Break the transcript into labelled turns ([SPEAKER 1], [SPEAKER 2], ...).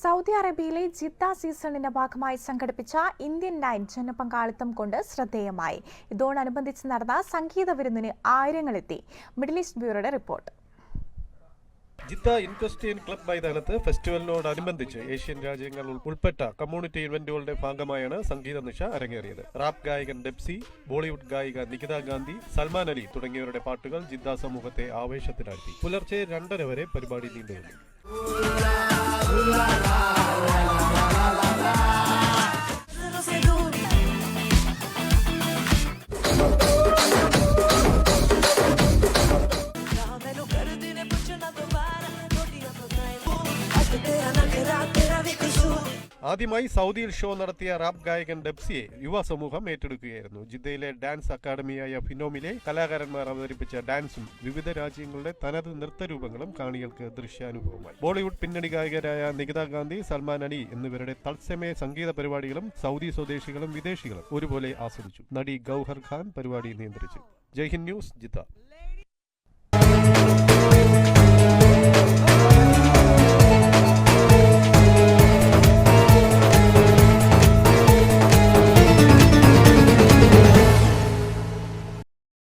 [SPEAKER 1] Saudi അറേബ്യയിലെ Jeddah സീസണിന്റെ ഭാഗമായി സംഘടിപ്പിച്ച ഇന്ത്യൻ നൈറ്റ് ജനപങ്കാളിത്തം കൊണ്ട് ശ്രദ്ധേയമായി. ഇതോടനുബന്ധിച്ച് നടന്ന സംഗീത വിരുന്നിന് ആയിരങ്ങളെത്തി. മിഡിൽ ഈസ്റ്റ് ബ്യൂറോയുടെ റിപ്പോർട്ട്.
[SPEAKER 2] ജിദ്ദ ഇൻഡസ്ട്രിയൻ ക്ലബ് മൈതാനത്ത് ഫെസ്റ്റിവലിനോടനുബന്ധിച്ച് ഏഷ്യൻ രാജ്യങ്ങൾ ഉൾപ്പെട്ട കമ്മ്യൂണിറ്റി ഇവന്റുകളുടെ ഭാഗമായാണ് സംഗീത നിശ അരങ്ങേറിയത്. റാപ്പ് ഗായകൻ ഡെപ്സി ബോളിവുഡ് ഗായിക നികിത ഗാന്ധി സൽമാൻ അലി തുടങ്ങിയവരുടെ പാട്ടുകൾ ജിദ്ദ സമൂഹത്തെ ആവേശത്തിലാഴ്ത്തി. പുലർച്ചെ രണ്ടര വരെ പരിപാടി നീണ്ടുനിന്നു. ആദ്യമായി സൗദിയിൽ ഷോ നടത്തിയ റാപ്പ് ഗായകൻ ഡെപ്സിയെ യുവ സമൂഹം ഏറ്റെടുക്കുകയായിരുന്നു. ജിദ്ദയിലെ ഡാൻസ് അക്കാദമിയായ ഫിനോമിലെ കലാകാരന്മാർ അവതരിപ്പിച്ച ഡാൻസും വിവിധ രാജ്യങ്ങളുടെ തനത് നൃത്തരൂപങ്ങളും കാണികൾക്ക് ദൃശ്യാനുഭവമായി. ബോളിവുഡ് പിന്നണി ഗായകരായ നികിത ഗാന്ധി സൽമാൻ അലി എന്നിവരുടെ തത്സമയ സംഗീത പരിപാടികളും സൗദി സ്വദേശികളും വിദേശികളും ഒരുപോലെ ആസ്വദിച്ചു. നടി ഗൗഹർ ഖാൻ പരിപാടി നിയന്ത്രിച്ചു. Jaihind news Jeddah.